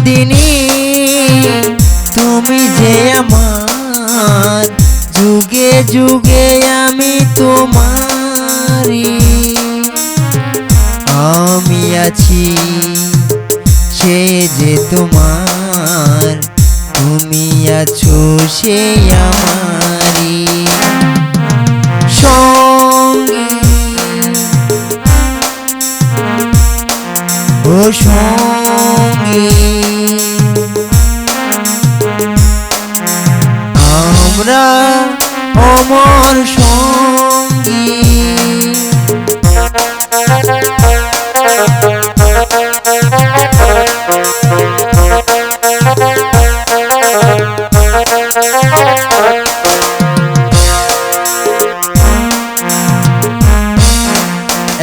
চিরদিনই তুমি যে আমার, যুগে যুগে আমি তোমারি আমি আছি সে যে তোমার, তুমি আছো সে আমারি সঙ্গী ও সঙ্গী আমরা অমর সঙ্গী।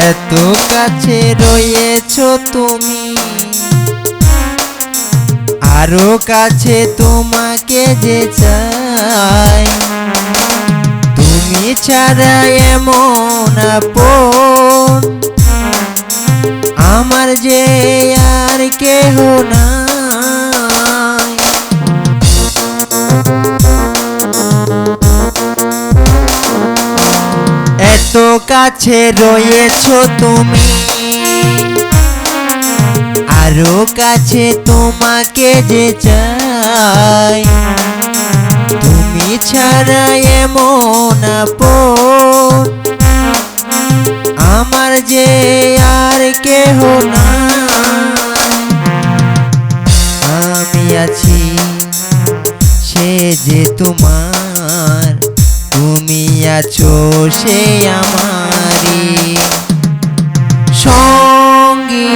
এত কাছে রয়েছ তুমি আরও কাছে তোমাকে যে চাই। তুমি ছাড়া এমন আপন। আমার যে আর কেহ নাই। এত কাছে রয়েছ তুমি। আরও কাছে তোমাকে যে চাই। ছাড়া এমন আপন। আমার যে আর কেহ না আমি আছি, সে যে তোমার। তুমি আছো, সে আমারি সঙ্গী।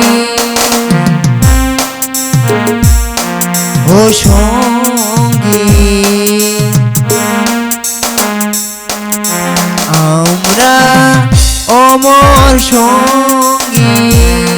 ও সঙ্গী। অমর সঙ্গী।